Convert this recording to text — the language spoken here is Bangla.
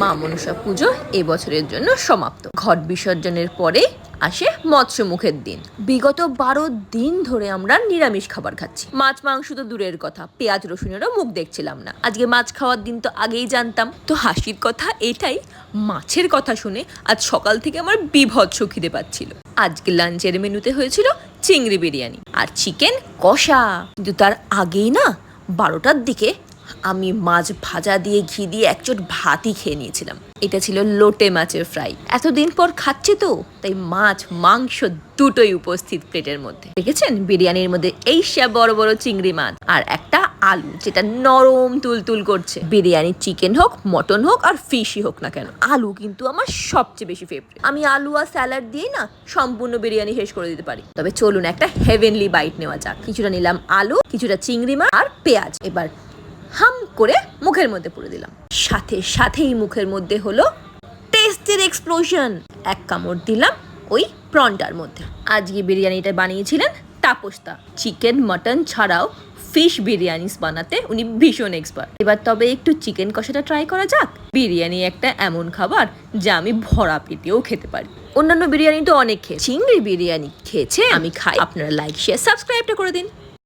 মা মনসা পুজো এবছরের জন্য সমাপ্ত। ঘট বিসর্জনের পরে আসে মৎস্য মুখের দিন। বিগত বারো দিন ধরে আমরা নিরামিষ খাবার খাচ্ছি। মাছ মাংস তো দূরের কথা, পেঁয়াজ রসুনেরও মুখ দেখছিলাম না। আজকে মাছ খাওয়ার দিন তো আগেই জানতাম। তো হাসির কথা এটাই, মাছের কথা শুনে আজ সকাল থেকে আমার বিভৎস খিদে পাচ্ছিল। আজকে লাঞ্চের মেনুতে হয়েছিল চিংড়ি বিরিয়ানি আর চিকেন কষা। কিন্তু তার আগেই না, বারোটার দিকে আমি মাছ ভাজা দিয়ে ঘি দিয়ে একচোট ভাতই খেয়ে নিয়েছিলাম। এটা ছিল লোটে মাছের ফ্রাই। এতদিন পর খাচ্ছি তো, তাই মাছ, মাংস দুটোই উপস্থিত প্লেটের মধ্যে। দেখেছেন? বিরিয়ানির মধ্যে এই সব বড় বড় চিংড়ি মাছ আর একটা আলু, যেটা নরম তুলতুল করছে। বিরিয়ানি চিকেন হোক, মটন হোক আর ফিশই হোক না কেন, আলু কিন্তু আমার সবচেয়ে বেশি ফেভারিট আমি আলু আর স্যালাড দিয়ে না সম্পূর্ণ বিরিয়ানি শেষ করে দিতে পারি। তবে চলুন একটা হেভেনলি বাইট নেওয়া যাক। কিছুটা নিলাম আলু, কিছুটা চিংড়ি মাছ আর পেঁয়াজ। এবার হাম করে মুখের মধ্যে পুরে দিলাম। সাথে সাথেই মুখের মধ্যে হলো টেস্টের এক্সপ্লোশন এক কামড় দিলাম ওই প্রনটার মধ্যে। আজকে বিরিয়ানিটা বানিয়েছিলেন তাপসদা। চিকেন, মটন ছাড়াও ফিশ বিরিয়ানিস বানাতে উনি ভীষণ এক্সপার্ট এবার তবে একটু চিকেন কষাটা ট্রাই করা যাক। বিরিয়ানি একটা এমন খাবার যা আমি ভরা পেটেও খেতে পারি। অন্যান্য বিরিয়ানি তো অনেক খেয়ে চিংড়ি বিরিয়ানি খেয়েছে, আমি খাই। আপনারা লাইক শেয়ার সাবস্ক্রাইবটা করে দিন।